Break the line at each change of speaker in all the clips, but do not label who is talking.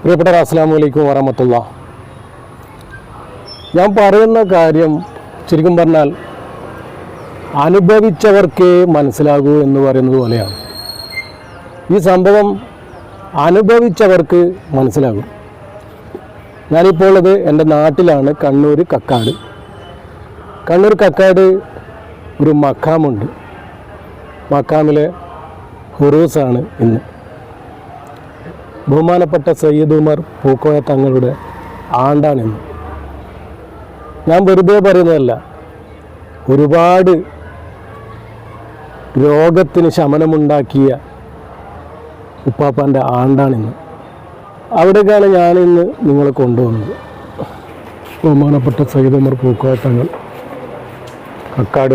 പ്രിയപ്പെട്ട അസ്സാം വലൈക്കും വറഹമത്തുള്ള. ഞാൻ പറയുന്ന കാര്യം ശരിക്കും പറഞ്ഞാൽ അനുഭവിച്ചവർക്കേ മനസ്സിലാകൂ എന്ന് പറയുന്നത് പോലെയാണ്. ഈ സംഭവം അനുഭവിച്ചവർക്ക് മനസ്സിലാകും. ഞാനിപ്പോൾ ഉള്ളത് എന്റെ നാട്ടിലാണ് കണ്ണൂർ കക്കാട്. കണ്ണൂർ കക്കാട് ഒരു മക്കാമുണ്ട് മക്കാമിലെ ഹുറൂസാണ് ഇന്ന്. ബഹുമാനപ്പെട്ട സയ്യിദ് ഉമർ പൂക്കോയ തങ്ങളുടെ ആണ്ടാണിന്ന്. ഞാൻ വെറുതെ പറയുന്നതല്ല ഒരുപാട് രോഗത്തിന് ശമനമുണ്ടാക്കിയ ഉപ്പാപ്പാന്റെ ആണ്ടാണിന്ന്. അവിടേക്കാണ് ഞാനിന്ന് നിങ്ങളെ കൊണ്ടുവന്നത്. ബഹുമാനപ്പെട്ട സയ്യിദ് ഉമർ പൂക്കോയ തങ്ങൾ കക്കാട്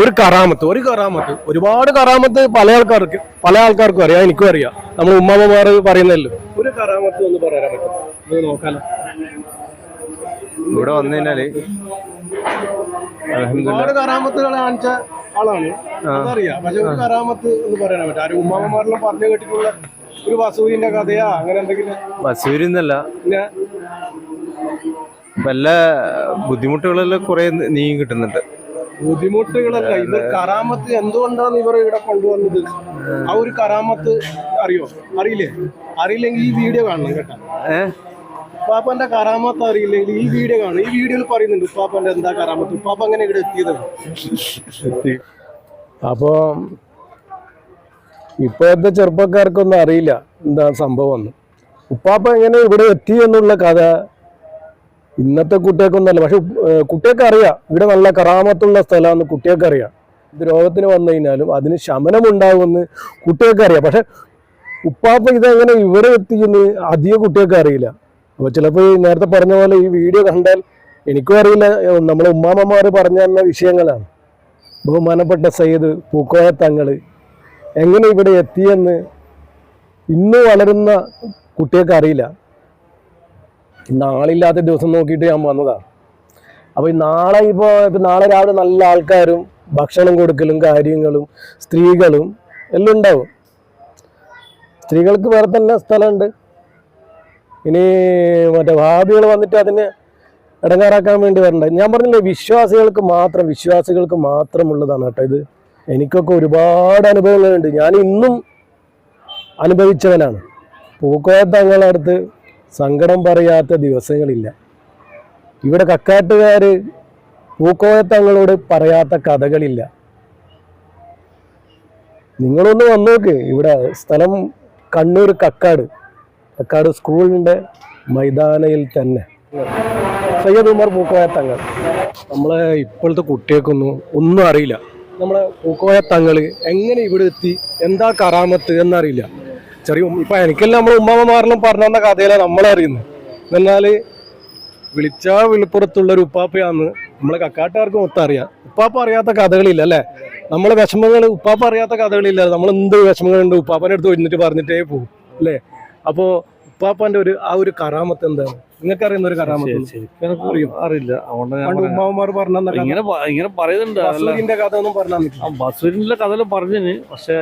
ഒരു കറാമത്ത് ഒരു കറാമത്ത്. ഒരുപാട് കറാമത്ത് പല ആൾക്കാർക്ക് പല ആൾക്കാർക്കും അറിയാം എനിക്കും അറിയാം. നമ്മൾ ഉമ്മാമ്മമാർ പറയുന്നല്ലോ ഒരു കറാമത്ത് ഒന്ന് പറയാൻ പറ്റും. നോക്കാലോ.
ഇവിടെ വന്നു കഴിഞ്ഞാൽ
ഒരുപാട് കറാമത്തുകൾ കാണിച്ച ആളാണ്. അതറിയാം. പക്ഷെ ഒരു കറാമത്ത് എന്ന് പറയാൻ പറ്റും ആരും ഉമ്മാമ്മമാരെല്ലാം പറഞ്ഞു കേട്ടിട്ടുള്ള ഒരു വസൂരിന്റെ കഥയാ. അങ്ങനെ എന്തെങ്കിലും? പിന്നെ?
വല്ല ബുദ്ധിമുട്ടുകളെല്ലാം കുറെ നീങ്ങി കിട്ടുന്നുണ്ട്.
ബുദ്ധിമുട്ടുകളല്ല ഇവർ കറാമത്ത് എന്തുകൊണ്ടാണ് ഇവർ ഇവിടെ കൊണ്ടുവന്നത്? ആ ഒരു കറാമത്ത് അറിയോ? അറിയില്ലേ? അറിയില്ലെങ്കിൽ ഈ വീഡിയോ കാണണം കേട്ടോ.
പാപ്പന്റെ
ഉപ്പാപ്പന്റെ കറാമത്ത് അറിയില്ലെങ്കിൽ ഈ വീഡിയോ കാണണം. ഈ വീഡിയോയിൽ പറയുന്നുണ്ട് ഉപ്പാപ്പന്റെ എന്താ കറാമത്ത് ഉപ്പാപ്പ അങ്ങനെ ഇവിടെ എത്തിയത്? അപ്പോ ഇപ്പോഴത്തെ ചെറുപ്പക്കാർക്കൊന്നും അറിയില്ല എന്താ സംഭവം എന്ന്. ഉപ്പാപ്പ എങ്ങനെ ഇവിടെ എത്തി എന്നുള്ള കഥ ഇന്നത്തെ കുട്ടികൾക്കൊന്നല്ല പക്ഷെ കുട്ടികൾക്ക് അറിയാം ഇവിടെ നല്ല കറാമത്തുള്ള സ്ഥലമാണെന്ന് കുട്ടികൾക്ക് അറിയാം ഇത് രോഗത്തിന് വന്നു കഴിഞ്ഞാലും അതിന് ശമനം ഉണ്ടാകുമെന്ന് കുട്ടികൾക്ക് അറിയാം പക്ഷെ ഉപ്പാപ്പ ഇതെങ്ങനെ ഇവരെ എത്തിക്കുന്നു അധികം കുട്ടികൾക്ക് അറിയില്ല അപ്പോൾ ചിലപ്പോൾ നേരത്തെ പറഞ്ഞ പോലെ ഈ വീഡിയോ കണ്ടാൽ എനിക്കും അറിയില്ല. നമ്മളെ ഉമ്മാമ്മമാർ പറഞ്ഞു തന്ന വിഷയങ്ങളാണ്. ബഹുമാനപ്പെട്ട സയ്യിദ് പൂക്കോയ തങ്ങൾ എങ്ങനെ ഇവിടെ എത്തിയെന്ന് ഇന്ന് വളരുന്ന കുട്ടികൾക്ക് അറിയില്ല നാളില്ലാത്ത ദിവസം നോക്കിയിട്ട് ഞാൻ വന്നതാണ് അപ്പോൾ ഈ നാളെ ഇപ്പോൾ ഇപ്പം നാളെ രാവിലെ നല്ല ആൾക്കാരും ഭക്ഷണം കൊടുക്കലും കാര്യങ്ങളും സ്ത്രീകളും എല്ലാം ഉണ്ടാവും. സ്ത്രീകൾക്ക് വേറെ തന്നെ സ്ഥലമുണ്ട്. ഇനി മറ്റേ ഭാവികൾ വന്നിട്ട് അതിനെ ഇടങ്ങാറാക്കാൻ വേണ്ടി വരണ്ട. ഞാൻ പറഞ്ഞില്ലേ വിശ്വാസികൾക്ക് മാത്രം വിശ്വാസികൾക്ക് മാത്രമുള്ളതാണ് കേട്ടോ ഇത്. എനിക്കൊക്കെ ഒരുപാട് അനുഭവങ്ങളുണ്ട്. ഞാൻ ഇന്നും അനുഭവിച്ചവനാണ്. പൂക്കോയ തങ്ങളുടെ അടുത്ത് സങ്കടം പറയാത്ത ദിവസങ്ങളില്ല. ഇവിടെ കക്കാട്ടുകാർ പൂക്കോയത്തങ്ങളോട് പറയാത്ത കഥകളില്ല. നിങ്ങളൊന്ന് വന്നോക്ക്. ഇവിടെ സ്ഥലം കണ്ണൂർ കക്കാട്. കക്കാട് സ്കൂളിന്റെ മൈതാനയിൽ തന്നെ. സയ്യദ് ഉമർ പൂക്കോയത്തങ്ങൾ. നമ്മളെ ഇപ്പോഴത്തെ കുട്ടികൾക്കൊന്നും ഒന്നും അറിയില്ല. നമ്മളെ പൂക്കോയത്തങ്ങൾ എങ്ങനെ ഇവിടെ എത്തി? എന്താ കറാമത്ത് എന്നറിയില്ല. ചെറിയ ഇപ്പൊ എനിക്കെല്ലാം നമ്മളെ ഉമ്മാമ്മമാരെല്ലാം പറഞ്ഞു തന്ന കഥയിലാണ് നമ്മളറിയുന്നത് എന്നാൽ വിളിച്ചാ വിളിപ്പുറത്തുള്ള ഒരു ഉപ്പാപ്പയാന്ന് നമ്മളെ കക്കാട്ടുകാർക്ക് മൊത്തം അറിയാം. ഉപ്പാപ്പ അറിയാത്ത കഥകളില്ല അല്ലേ? നമ്മളെ വിഷമങ്ങൾ ഉപ്പാപ്പ അറിയാത്ത കഥകളില്ല. നമ്മൾ എന്ത് വിഷമങ്ങളുണ്ട് ഉപ്പാപ്പന്റെ അടുത്ത് വന്നിട്ട് പറഞ്ഞിട്ടേ പോകും അല്ലേ? അപ്പോൾ ഉപ്പാപ്പന്റെ ഒരു ആ ഒരു കറാമത്ത് എന്താണ്? നിങ്ങൾക്ക് അറിയുന്ന ഒരു കറാമത്ത് അറിയും?
അറിയില്ല.
ഉമ്മാവന്മാർ പറഞ്ഞു
ഇങ്ങനെ പ- ഇങ്ങനെ പറയുന്നുണ്ട്. അതല്ല.
ബസുവിന്റെ കഥ ഒന്നും പറഞ്ഞാൽ
കഥ പറഞ്ഞിന്. പക്ഷെ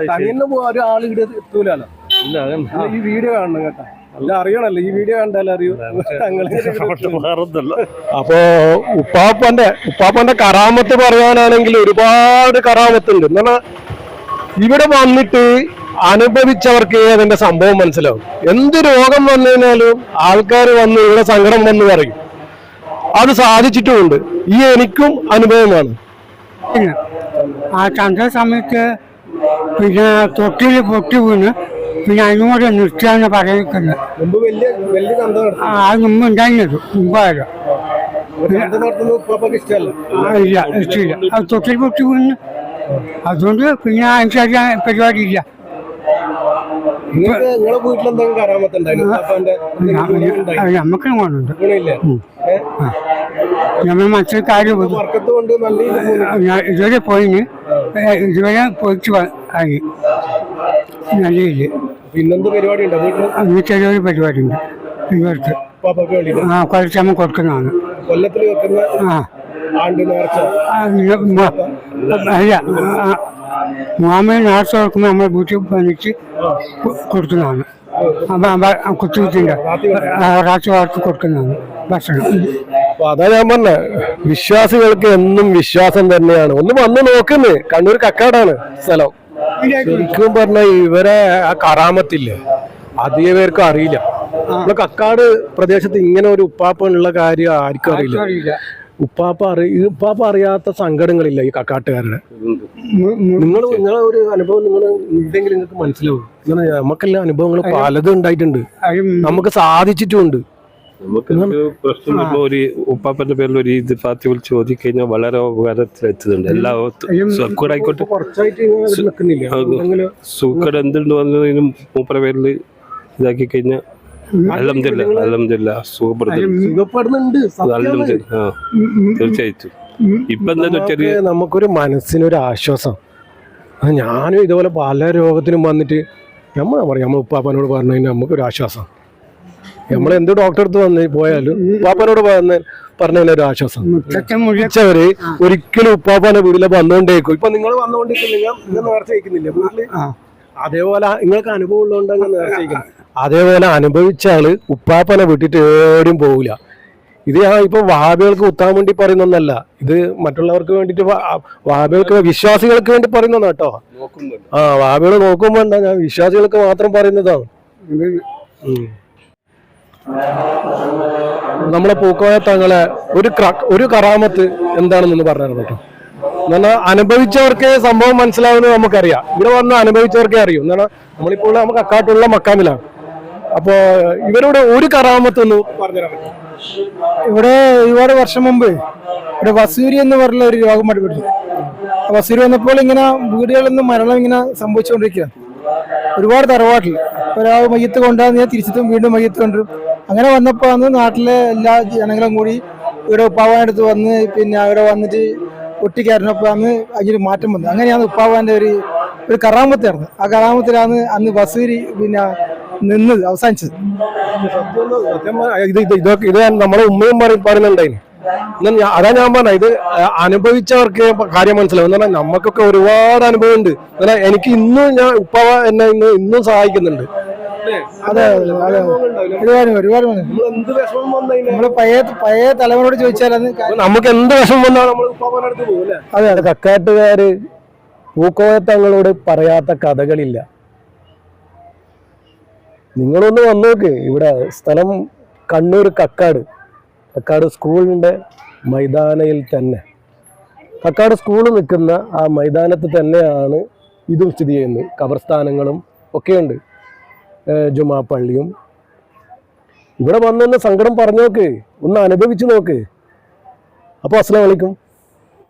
ഒരാൾ ഇവിടെ എത്തൂലല്ലോ. ഈ വീഡിയോ കാണണം കേട്ടോ. അല്ല അറിയണല്ലോ ഈ വീഡിയോ കണ്ടാലും അറിയൂ. അപ്പോ ഉപ്പാപ്പന്റെ ഉപ്പാപ്പന്റെ കറാമത്ത് പറയാനാണെങ്കിൽ ഒരുപാട് കറാമത്തുണ്ട് എന്നാൽ ഇവിടെ വന്നിട്ട് അനുഭവിച്ചവർക്ക് അതിന്റെ സംഭവം മനസ്സിലാവും. എന്ത് രോഗം വന്നു കഴിഞ്ഞാലും ആൾക്കാർ വന്ന് ഇവിടെ സങ്കടം വന്ന് പറയും. അത് സാധിച്ചിട്ടുമുണ്ട്. ഈ എനിക്കും അനുഭവമാണ്.
ആ ചന്ത സമയത്ത് പിന്നെ തൊട്ടിൽ പൊട്ടി വീണ്. പിന്നെ അതിനോട് നിർത്തിയാന്ന് പറയുന്നത്
മുമ്പ് വലിയ വലിയ
ആ അത് മുമ്പ് ഉണ്ടായിരുന്നത് മുമ്പായാലും
ചന്ത നടത്തുന്നത് ഉപ്പാപ്പക്ക് ഇഷ്ടമല്ല.
ആ, ഇല്ല ഇഷ്ടമില്ല. അത് തൊട്ടിൽ പൊട്ടി വീണ്. അതുകൊണ്ട് പിന്നെ അനുസരിച്ച് പരിപാടി ഇല്ല.
നിങ്ങൾക്ക് നിങ്ങളെ വീട്ടിൽ എന്തെങ്കിലും കറാമത്ത് ഉണ്ടായിരുന്നു ഉപ്പാപ്പാന്റെ എന്തെങ്കിലും ഗുണം ഉണ്ടായിരുന്നോ?
നമുക്ക് ഗുണമുണ്ട്
ഗുണമില്ലേ ഏ?
നമ്മൾ മറ്റൊരു കാര്യം പോയി.
വർക്കത്ത് കൊണ്ട് നല്ല ഇത് പോകുന്നു.
ഞാൻ ഇതുവരെ പോയിന്. ഇതുവരെ പോയിട്ട് വ- ആയി. നല്ല ഇല്ല
പിന്നെന്ത് പരിപാടി ഉണ്ടോ
പരിപാടി ഉണ്ട് ഇവർക്ക് ആ കുറച്ചമ്മ കൊടുക്കുന്നതാണ്.
കൊല്ലത്തിൽ വെക്കുന്ന
ആ. അല്ല മുഹാമ്മദ് നാർച്ച കൊടുക്കുമ്പോൾ നമ്മൾ വീട്ടിൽ പണിച്ച് കൊടുക്കുന്നതാണ്. കൊടുക്കുന്നതാണ് ഭക്ഷണം.
അതാ ഞാൻ പറഞ്ഞ വിശ്വാസികൾക്ക് എന്നും വിശ്വാസം തന്നെയാണ്. ഒന്ന് വന്ന് നോക്കുന്നേ കണ്ണൂർ കക്കാടാണ് സ്ഥലം. ശരിക്കും പറഞ്ഞ ഇവരെ ആ കറാമത്തില്ലേ? അധികം പേർക്കും അറിയില്ല. നമ്മളെ കക്കാട് പ്രദേശത്ത് ഇങ്ങനെ ഒരു ഉപ്പാപ്പ ഉള്ള കാര്യം ആർക്കും അറിയില്ല.
അറിയില്ല.
ഉപ്പാപ്പ അറി ഉപ്പാപ്പ അറിയാത്ത സങ്കടങ്ങളില്ല ഈ കക്കാട്ടുകാരുടെ. നിങ്ങൾ നിങ്ങളെ ഒരു അനുഭവം നിങ്ങൾ ഉണ്ടെങ്കിൽ നിങ്ങൾക്ക് മനസ്സിലാവും. ഇങ്ങനെ നമുക്കെല്ലാം അനുഭവങ്ങൾ പലതും ഉണ്ടായിട്ടുണ്ട്. നമുക്ക് സാധിച്ചിട്ടുമുണ്ട്.
നമുക്കൊരു പ്രശ്നം ഒരു ഉപ്പാപ്പന്റെ പേരിൽ ഒരു ഇത് പാത്തി വിളിച്ച് ചോദിക്കഴിഞ്ഞാൽ വളരെ വളരെ ഉപകാരത്തിലെത്തുന്നുണ്ട് എല്ലാ
എന്തെങ്കിലും
സുഖം എന്തുണ്ട് വന്നതിനും മൂപ്പര പേരിൽ ഇതാക്കി കഴിഞ്ഞാൽ അലഹമില്ല അലഹമില്ല ആ തീർച്ചയായിട്ടും. ഇപ്പൊ എന്താ ചെറിയ
നമുക്കൊരു മനസ്സിനൊരു ആശ്വാസം. ഞാനും ഇതുപോലെ പല രോഗത്തിനും വന്നിട്ട് നമ്മൾ പറയാം നമ്മൾ ഉപ്പാപ്പനോട് പറഞ്ഞു കഴിഞ്ഞാൽ നമുക്കൊരു ആശ്വാസം. നമ്മൾ എന്ത് ഡോക്ടറെ അടുത്ത് വന്ന് പോയാലും ഉപ്പാപ്പനോട് പറഞ്ഞ പറഞ്ഞതിന് ഒരു ആശ്വാസം. ഉച്ചവര് ഒരിക്കലും ഉപ്പാപ്പാന്റെ വീട്ടിലെ വന്നുകൊണ്ടേക്കും ഇപ്പൊ നിങ്ങൾ വന്നുകൊണ്ടിരിക്കുന്നില്ല നിങ്ങൾ നേർച്ച വയ്ക്കുന്നില്ല
വീട്ടിൽ?
അതേപോലെ നിങ്ങൾക്ക് അനുഭവം ഉള്ളതുകൊണ്ട് അങ്ങനെ നേർച്ച അതേപോലെ അനുഭവിച്ച ആൾ ഉപ്പാപ്പനെ വിട്ടിട്ട് എവിടെയും പോവില്ല. ഇത് ഞാൻ ഇപ്പൊ വഹാബികൾക്ക് കുത്താൻ വേണ്ടി പറയുന്നൊന്നല്ല. ഇത് മറ്റുള്ളവർക്ക് വേണ്ടിട്ട് വാബികൾക്ക് വിശ്വാസികൾക്ക് വേണ്ടി പറയുന്നതാണ് കേട്ടോ. ആ വഹാബികൾ നോക്കുമ്പോ എന്താ ഞാൻ വിശ്വാസികൾക്ക് മാത്രം പറയുന്നതാണ്. നമ്മളെ പൂക്കോയ തങ്ങളെ ഒരു ഒരു കറാമത്ത് എന്താണെന്നൊന്ന് പറഞ്ഞു കേട്ടോ. എന്നാൽ അനുഭവിച്ചവർക്ക് സംഭവം മനസ്സിലാവുന്നത് നമുക്കറിയാം. ഇവിടെ വന്ന് അനുഭവിച്ചവർക്കേ അറിയൂ. എന്നാൽ നമ്മളിപ്പോൾ നമുക്ക് അക്കാട്ടുള്ള മക്കാമിലാണ്. അപ്പോ ഇവരുടെ ഒരു കറാമത്ത് ഒന്ന് പറഞ്ഞുതരാൻ
ഇവിടെ ഒരുപാട് വർഷം മുമ്പ് ഇവിടെ വസൂരി എന്ന് പറഞ്ഞ ഒരു രോഗം ആ വസൂരി വന്നപ്പോൾ ഇങ്ങനെ വീടുകളിൽ നിന്ന് മരണം ഇങ്ങനെ സംഭവിച്ചുകൊണ്ടിരിക്കുകയാണ്. ഒരുപാട് തറവാട്ടിൽ. ഒരാൾ മയ്യത്ത് ഞാൻ തിരിച്ചെത്തും വീണ്ടും മയ്യത്ത് കൊണ്ടുവരും. അങ്ങനെ വന്നപ്പോൾ അന്ന് നാട്ടിലെ എല്ലാ ജനങ്ങളും കൂടി ഇവിടെ ഉപ്പാവാനെടുത്ത് വന്ന് പിന്നെ അവിടെ വന്നിട്ട് ഒട്ടിക്കാരനൊപ്പം അന്ന് അതിന് മാറ്റം വന്നത് അങ്ങനെയാണ് ഉപ്പാവാന്റെ ഒരു ഒരു കറാമത്തായിരുന്നു. ആ കറാമത്തിലാണ് അന്ന് വസൂരി പിന്നെ നിന്നത് അവസാനിച്ചത്.
ഇത് നമ്മളെ ഉമ്മയും പറയുന്നുണ്ടായി അതാ ഞാൻ പറഞ്ഞ ഇത് അനുഭവിച്ചവർക്ക് കാര്യം മനസ്സിലാവും. എന്ന് പറഞ്ഞാൽ നമുക്കൊക്കെ ഒരുപാട് അനുഭവം ഉണ്ട്. എനിക്ക് ഇന്നും ഞാൻ ഉപ്പ എന്നെ ഇന്ന് ഇന്നും സഹായിക്കുന്നുണ്ട്.
അതെ അതെ ഒരുപാട് ഒരുപാട്
നമ്മൾ
പഴയ പഴയ തലമുറയോട് ചോദിച്ചാൽ
നമുക്ക് എന്ത് വിഷമം വന്നാലും അതെ അതെ. കക്കാട്ടുകാര് പൂക്കോയത്തങ്ങളോട് പറയാത്ത കഥകളില്ല. നിങ്ങളൊന്ന് വന്നോക്ക്. ഇവിടെ സ്ഥലം കണ്ണൂർ കക്കാട്. കക്കാട് സ്കൂളിന്റെ മൈതാനയിൽ തന്നെ. കക്കാട് സ്കൂൾ നിൽക്കുന്ന ആ മൈതാനത്ത് തന്നെയാണ് ഇതും സ്ഥിതി ചെയ്യുന്നത്. കബർസ്ഥാനങ്ങളും ഒക്കെയുണ്ട്. ജുമാ പള്ളിയും. ഇവിടെ വന്നൊന്ന് സങ്കടം പറഞ്ഞു നോക്ക് ഒന്ന് അനുഭവിച്ചു നോക്ക്. അപ്പോൾ അസ്സലാം അലൈക്കും.